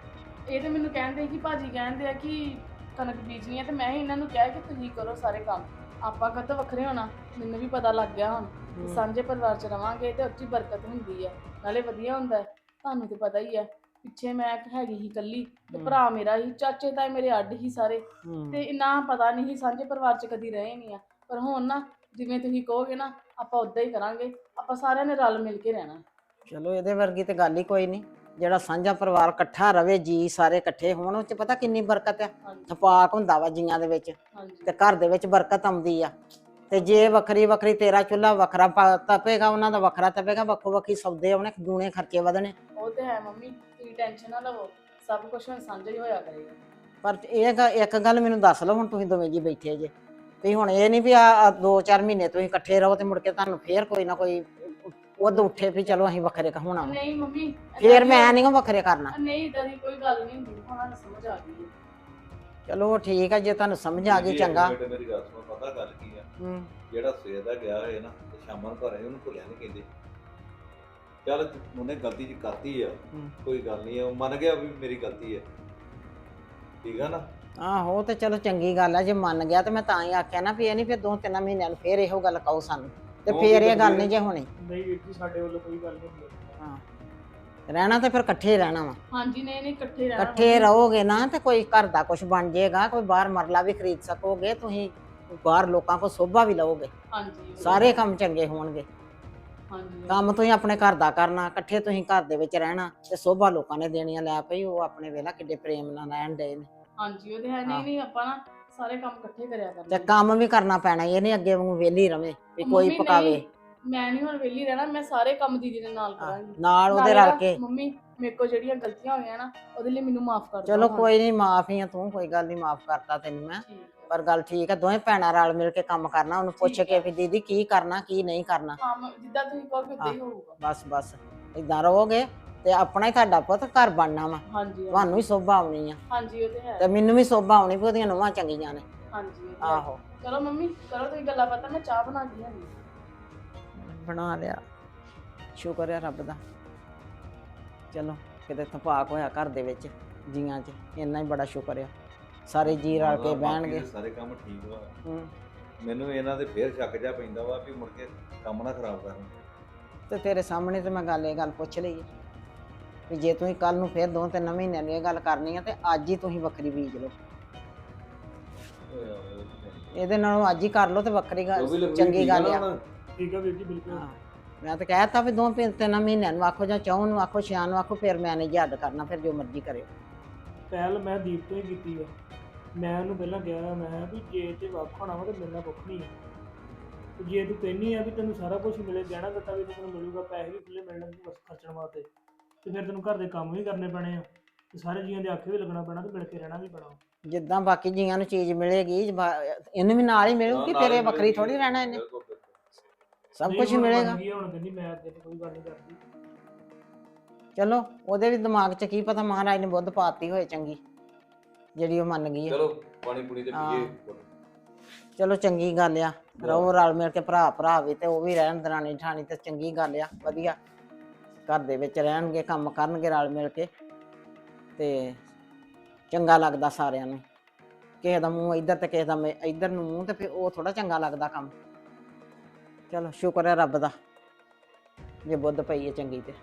ਇਹ ਤੇ ਮੈਨੂੰ ਕਹਿੰਦੇ ਕਿ ਭਾਜੀ ਕਹਿੰਦੇ ਆ ਕਿ ਕਣਕ ਬੀਜਣੀ ਹੈ ਤੇ ਮੈਂ ਹੀ ਇਹਨਾਂ ਨੂੰ ਕਿਹਾ ਕਿ ਤੁਸੀਂ ਕਰੋ ਸਾਰੇ ਕੰਮ। ਆਪਾਂ ਕਦੋਂ ਵੱਖਰੇ ਹੋਣਾ? ਮੈਨੂੰ ਵੀ ਪਤਾ ਲੱਗ ਗਿਆ ਹੁਣ। ਕਿ ਸਾਂਝੇ ਪਰਿਵਾਰ ਚ ਰਵਾਂਗੇ ਤੇ ਉੱਚੀ ਬਰਕਤ ਹੁੰਦੀ ਹੈ ਨਾਲੇ ਵਧੀਆ ਹੁੰਦਾ ਹੈ। ਤੁਹਾਨੂੰ ਤੇ ਪਤਾ ਹੀ ਹੈ ਪਿੱਛੇ ਮੈਂ ਇੱਕ ਹੈਗੀ ਸੀ ਇਕੱਲੀ ਤੇ। ਭਰਾ ਮੇਰਾ ਹੀ ਚਾਚੇ ਤਾਏ ਮੇਰੇ ਅੱਡ ਹੀ ਸਾਰੇ। ਤੇ ਇੰਨਾ ਪਤਾ ਨਹੀਂ ਸੀ ਸਾਂਝੇ ਪਰਿਵਾਰ ਚ ਕਦੀ ਰਹੇ ਨਹੀਂ ਆ। ਪਰ ਹੁਣ ਨਾ ਜਿਵੇਂ ਤੁਸੀਂ ਕਹੋਗੇ ਨਾ ਆਪਾਂ ਉਦਾਂ ਹੀ ਕਰਾਂਗੇ। ਆਪਾਂ ਸਾਰਿਆਂ ਨੇ ਰਲ ਮਿਲ ਕੇ ਰਹਿਣਾ। ਚਲੋ ਇਹਦੇ ਵਰਗੀ ਤੇ ਗੱਲ ਹੀ ਕੋਈ ਨਹੀਂ। ਜਿਹੜਾ ਸਾਂਝਾ ਪਰਿਵਾਰ ਇਕੱਠਾ ਰਵੇ ਜੀ ਸਾਰੇ ਇਕੱਠੇ ਹੋਣ ਉਹ ਚ ਪਤਾ ਕਿੰਨੀ ਬਰਕਤ ਆ? ਥਪਾਕ ਹੁੰਦਾ ਵਾ ਜੀਆਂ ਦੇ ਵਿੱਚ ਤੇ ਘਰ ਦੇ ਵਿੱਚ ਬਰਕਤ ਆਉਂਦੀ ਆ। ਤੇ ਜੇ ਵੱਖਰੀ ਵੱਖਰੀ ਤੇਰਾ ਚੁੱਲ੍ਹਾ ਵੱਖਰਾ ਪ- ਤਪੇਗਾ ਉਹਨਾਂ ਦਾ ਵੱਖਰਾ ਤਪੇਗਾ ਵੱਖੋ ਵੱਖਰੀ ਸੌਦੇ ਆਉਣੇ ਦੂਣੇ ਖਰਚੇ ਵਧਣੇ। ਉਹ ਤੇ ਹੈ ਮੰਮੀ ਤੁਸੀਂ ਟੈਨਸ਼ਨ ਨਾ ਲਵੋ ਸਭ ਕੁਝ ਹੁਣ ਸਾਂਝਾ ਹੀ ਹੋਇਆ ਕਰੇਗਾ। ਪਰ ਇਹ ਗ- ਇੱਕ ਗੱਲ ਮੈਨੂੰ ਦੱਸ ਲਓ ਹੁਣ ਤੁਸੀਂ ਦੋਵੇਂ ਜੀ ਬੈਠੇ ਜੇ। ਵੀ ਹੁਣ ਇਹ ਨਹੀਂ ਵੀ ਆ 2-4 ਮਹੀਨੇ ਤੁਸੀਂ ਇਕੱਠੇ ਰਹੋ ਤੇ ਮੁੜ ਕੇ ਤੁਹਾਨੂੰ ਫੇਰ ਕੋਈ ਨਾ ਕੋਈ ਉਦ ਉੱਠੇ ਵੀ ਚਲੋ ਅਸੀਂ ਵੱਖਰੇ ਹੋਣਾ ਵਾ। ਨਹੀਂ ਮੰਮੀ ਏਦਾਂ ਫੇਰ ਦੀ- ਮੈਂ ਨਹੀਂ ਵੱਖਰੇ ਕਰਨਾ। ਨਹੀਂ ਇਦਾਂ ਦੀ ਕੋਈ ਗੱਲ ਨਹੀਂ ਹੁੰਦੀ ਹੁਣ ਸਮਝ ਆ ਗਈ ਹੈ। ਚਲੋ ਠੀਕ ਆ ਜੇ ਤੁਹਾਨੂੰ ਸਮਝ ਆ ਗਈ ਚੰਗਾ। ਬੇਟੇ ਮੇਰੀ ਗੱਲ ਸੁਣ ਪਤਾ ਗੱਲ ਕੀ ਆ? ਹੂੰ। ਜਿਹੜਾ ਸਵੇਰ ਦਾ ਗਿਆ ਹੋਏ ਨਾ ਤੇ ਸ਼ਾਮਾਂ ਨੂੰ ਘਰ ਉਹਨੂੰ ਭੁੱਲਿਆ ਨਹੀਂ ਕਹਿੰਦੇ। ਚੱਲ ਉਹਨੇ ਗਲਤੀ ਜੀ ਕਰਤੀ ਆ। ਹੂੰ। ਕੋਈ ਗੱਲ ਨਹੀਂ ਉਹ ਮੰਨ ਗਿਆ ਵੀ ਮੇਰੀ ਗਲਤੀ ਹੈ ਠੀਕ ਆ ਨਾ? ਆਹੋ ਤੇ ਚਲੋ ਚੰਗੀ ਗੱਲ ਆ ਜੇ ਮੰਨ ਗਿਆ ਤੇ ਮੈਂ ਤਾਂ ਹੀ ਆਖਿਆ ਨਾ ਵੀ ਇਹ ਨਹੀਂ ਫਿਰ ਦੋ ਤਿੰਨ ਮਹੀਨਿਆਂ ਨੂੰ ਫੇਰ ਇਹੋ ਗੱਲ ਕਹੋ ਸਾਨੂੰ। ਤੇ ਉਹ ਫੇਰ ਇਹ ਗੱਲ ਨਹੀਂ ਜੇ ਹੋਣੀ। ਨਹੀਂ ਵੀਰ ਜੀ ਸਾਡੇ ਵੱਲੋਂ ਕੋਈ ਗੱਲ ਨਹੀਂ ਹੁੰਦੀ। ਹਾਂ। ਰਹਿਣਾ ਤੇ ਫਿਰ ਇਕੱਠੇ ਹੀ ਰਹਿਣਾ ਵਾ। ਹਾਂਜੀ ਨਹੀਂ ਨਹੀਂ ਇਕੱਠੇ ਰਹਿਣਾ ਇਕੱਠੇ ਰਹੋਗੇ ਨਾ ਤੇ ਕੋਈ ਘਰ ਦਾ ਕੁਝ ਬਣ ਜਾਏਗਾ ਕੋਈ ਬਾਹਰ ਮਰਲਾ ਵੀ ਖਰੀਦ ਸਕੋਗੇ ਤੁਸੀਂ ਬਾਹਰ ਲੋਕਾਂ ਕੋ ਸੋਭਾ ਵੀ ਲਓਗੇ। ਹਾਂਜੀ ਸਾਰੇ ਕੰਮ ਚੰਗੇ ਹੋਣਗੇ। ਹਾਂਜੀ। ਕੰਮ ਤੁਸੀਂ ਆਪਣੇ ਘਰ ਦਾ ਕਰਨਾ ਇਕੱਠੇ ਤੁਸੀਂ ਘਰ ਦੇ ਵਿੱਚ ਰਹਿਣਾ ਤੇ ਸੋਭਾ ਲੋਕਾਂ ਨੇ ਦੇਣੀਆਂ ਲੈ ਪਈ ਉਹ ਆਪਣੇ ਵੇਲਾ ਕਿੱਡੇ ਪ੍ਰੇਮ ਨਾਲ ਰਹਿਣ ਦੇ ਨੇ। ਹਾਂਜੀ ਉਹ ਤੇ ਹਾਂ। ਨਹੀਂ ਨਹੀਂ ਆਪਾਂ ਨਾ ਸਾਰੇ ਕੰਮ ਇਕੱਠੇ ਕਰਿਆ ਤੇ ਕਰਨਾ ਕੰਮ ਵੀ ਕਰਨਾ ਪੈਣਾ ਇਹ ਨਹੀਂ ਅੱਗੇ ਵਾਂਗੂ ਵਿਹਲੀ ਰਵੇ ਵੀ ਮੰਮੀ ਕੋਈ ਨਹੀਂ, ਪਕਾਵੇ। ਮੈਂ ਨਹੀਂ ਹੁਣ ਵਿਹਲੀ ਰਹਿਣਾ ਮੈਂ ਸਾਰੇ ਕੰਮ ਦੀਦੀ ਦੇ ਨਾਲ ਕਰਾਂਗੀ। ਨਾਲ ਉਹਦੇ ਨਾਲੇ ਰਲ ਨਾ, ਕੇ। ਮੰਮੀ ਮੇਰੇ ਕੋਲ ਜਿਹੜੀਆਂ ਗਲਤੀਆਂ ਹੋਈਆਂ ਨਾ ਉਹਦੇ ਲਈ ਮੈਨੂੰ ਮਾਫ ਕਰ ਦਿਓ ਚਲੋ ਹੁਣ। ਕੋਈ ਨਹੀਂ ਮਾਫ ਹੀ ਆ ਤੂੰ ਕੋਈ ਗੱਲ ਨਹੀਂ ਮਾਫ ਕਰਤਾ ਤੈਨੂੰ ਮੈਂ। ਠੀਕ ਹੈ। ਪਰ ਗੱਲ ਠੀਕ ਆ ਦੋਵੇਂ ਭੈਣਾਂ ਰਲ ਮਿਲ ਕੇ ਕੰਮ ਕਰਨਾ ਉਹਨੂੰ ਪੁੱਛ ਠੀਕ ਕੇ ਆ। ਵੀ ਦੀਦੀ ਕੀ ਕਰਨਾ ਕੀ ਨਹੀਂ ਕਰਨਾ। ਹਾਂ ਮ- ਜਿੱਦਾਂ ਤੁਸੀਂ ਕਹੋਗੇ ਉਦਾਂ ਹੀ ਹੋਊਗਾ। ਬਸ ਬਸ ਇਦਾਂ ਰਹੋਗੇ। ਤੇ ਆਪਣਾ ਹੀ ਤੁਹਾਡਾ ਪੁੱਤ ਘਰ ਬਣਨਾ ਵਾ। ਹਾਂਜੀ ਤੁਹਾਨੂੰ ਹੀ ਸੋਭਾ ਆਉਣੀ ਆ। ਹਾਂਜੀ ਉਹ ਤੇ ਹੈ। ਤੇ ਮੈਨੂੰ ਵੀ ਸੋਭਾ ਆਉਣੀ ਵੀ ਉਹਦੀਆਂ ਨੂੰਹਾਂ ਚੰਗੀਆਂ ਨੇ। ਹਾਂਜੀ ਉਹ ਤੇ ਹੈ। ਆਹੋ। ਚਲੋ ਮੰਮੀ ਕਰੋ ਤੁਸੀਂ ਗੱਲਾਂ ਪਤਾ ਮੈਂ ਚਾਹ ਬਣਾ ਲਿਆਂਦੀ ਬਣਾ ਲਿਆ। ਸ਼ੁਕਰ ਹੈ ਰੱਬ ਦਾ। ਚਲੋ ਕਿਤੇ ਥਪਾਕ ਹੋਇਆ ਘਰ ਦੇ ਵਿੱਚ ਜੀਆਂ 'ਚ। ਇੰਨਾ ਹੀ ਬੜਾ ਸ਼ੁਕਰ ਆ। ਸਾਰੇ ਜੀ ਰਲ ਕੇ ਬਾਕੀ ਬਹਿਣਗੇ। ਦੇ ਸਾਰੇ ਕੰਮ ਠੀਕ ਵਾ। ਹੂੰ। ਮੈਨੂੰ ਇਹਨਾਂ ਦੇ ਫੇਰ ਸ਼ੱਕ ਜਾ ਪੈਂਦਾ ਵਾ ਵੀ ਮੁੜ ਕੇ ਕੰਮ ਨਾ ਖਰਾਬ ਕਰਨ। ਤੇ ਤੇਰੇ ਸਾਹਮਣੇ ਤੇ ਮੈਂ ਗੱਲ ਇਹ ਗੱਲ ਪੁੱਛ ਲਈ ਹੈ ਵੀ ਜੇ ਤੁਸੀਂ ਕੱਲ ਨੂੰ ਫੇਰ ਦੋ ਤਿੰਨ ਮਹੀਨਿਆਂ ਨੂੰ ਇਹ ਗੱਲ ਕਰਨੀ ਆ ਤੇ ਅੱਜ ਹੀ ਤੁਸੀਂ ਵੱਖਰੀ ਬੀਜ ਲਓ। ਇਹਦੇ ਨਾਲੋਂ ਅੱਜ ਹੀ ਕਰ ਲਓ ਤੇ ਵੱਖਰੀ ਗੱਲ ਚੰਗੀ ਗੱਲ ਆ। ਠੀਕ ਆ ਵੀਰ ਜੀ ਬਿਲਕੁਲ। ਹਾਂ। ਮੈਂ ਤਾਂ ਕਹਿਤਾ ਵੀ ਦੋ ਤਿੰਨ ਤਿੰਨ ਮਹੀਨਿਆਂ ਨੂੰ ਆਖੋ ਜਾਂ ਚੌਂ ਨੂੰ ਆਖੋ ਛਿਆਂ ਨੂੰ ਆਖੋ ਫਿਰ ਮੈਂ ਨਹੀਂ ਜੱਡ ਕਰਨਾ ਫਿਰ ਜੋ ਮਰਜ਼ੀ ਕਰਿਓ। ਪਹਿਲ ਮੈਂ ਦੀਪ ਤੋਂ ਹੀ ਕੀਤੀ ਆ। ਮੈਂ ਉਹਨੂੰ ਪਹਿਲਾਂ ਕਿਹਾ ਮੈਂ ਕਿਹਾ ਵੀ ਜੇ ਤੇ ਵੱਖ ਹੋਣਾ ਵਾ ਤੇ ਮੇਰੇ ਨਾਲ ਕੁੱਖ ਨਹੀਂ ਆ। ਤੇ ਜੇ ਤੂੰ ਕਹਿੰਨੀ ਆ ਵੀ ਤੈਨੂੰ ਸਾਰਾ ਕੁਝ ਮਿਲੇ ਗਹਿਣਾ ਗੱਟਾ ਵੀ ਤੈਨੂੰ ਮਿਲੂਗਾ ਪੈਸੇ ਵੀ ਖੁੱਲੇ ਮਿਲਣਗੇ ਬਸ ਖਰਚਣ ਵਾਸਤੇ। ਤੇ ਫਿਰ ਤੈਨੂੰ ਘਰ ਦੇ ਕੰਮ ਵੀ ਕਰਨੇ ਪੈਣੇ ਆ। ਤੇ ਸਾਰੇ ਜੀਆਂ ਦੇ ਆਖੇ ਵੀ ਲੱਗਣਾ ਪੈਣਾ ਤੇ ਮਿਲ ਕੇ ਰਹਿਣਾ ਵੀ ਪੈਣਾ। ਜਿੱਦਾਂ ਬਾਕੀ ਜੀਆਂ ਨੂੰ ਚੀਜ਼ ਮਿਲੇਗੀ ਇਹਨੂੰ ਵੀ ਨਾਲ ਹੀ ਮਿਲੂਗੀ ਫਿਰ ਇਹ ਵੱਖਰੀ ਥੋੜੀ ਰਹਿਣਾ ਇਹਨੇ। ਸਭ ਨਹੀਂ, ਕੁਝ ਹੁਣ ਮਿਲੇਗਾ। ਗਈ ਆ, ਹੁਣ ਕਹਿੰਦੀ ਮੈਂ ਅੱਗੇ ਤੋਂ ਕੋਈ ਗੱਲ ਨਹੀਂ ਕਰਦੀ। ਚਲੋ ਉਹਦੇ ਵੀ ਦਿਮਾਗ 'ਚ ਕੀ ਪਤਾ ਮਹਾਰਾਜ ਨੇ ਬੁੱਧ ਪਾਤੀ ਹੋਏ ਚੰਗੀ ਜਿਹੜੀ ਉਹ ਮੰਨ ਗਈ ਹੈ ਚਲੋ ਪਾਣੀ ਪੂਣੀ ਤੇ ਹਾਂ। ਪੀਏ ਚਲੋ ਚੰਗੀ ਗੱਲ ਆ। ਰਹੋ ਰਲ ਮਿਲ ਕੇ ਭਰਾ ਭਰਾ ਵੀ ਤੇ ਉਹ ਵੀ ਰਹਿਣ ਦਰਾਣੀ ਠਾਣੀ ਤੇ ਚੰਗੀ ਗੱਲ ਆ। ਵਧੀਆ। ਘਰ ਦੇ ਵਿੱਚ ਰਹਿਣਗੇ, ਕੰਮ ਕਰਨਗੇ ਰਲ ਮਿਲ ਕੇ ਤੇ ਚੰਗਾ ਲੱਗਦਾ ਸਾਰਿਆਂ ਨੂੰ। ਕਿਸੇ ਦਾ ਮੂੰਹ ਇੱਧਰ ਤੇ ਕਿਸੇ ਦਾ ਮੈਂ- ਇੱਧਰ ਨੂੰ ਮੂੰਹ ਤੇ ਫਿਰ ਉਹ ਥੋੜਾ ਚੰਗਾ ਲੱਗਦਾ ਕੰਮ। ਚਲੋ, ਸ਼ੁਕਰ ਹੈ ਰੱਬ ਦਾ, ਜੇ ਬੁੱਧ ਪਈ ਹੈ ਚੰਗੀ ਤੇ।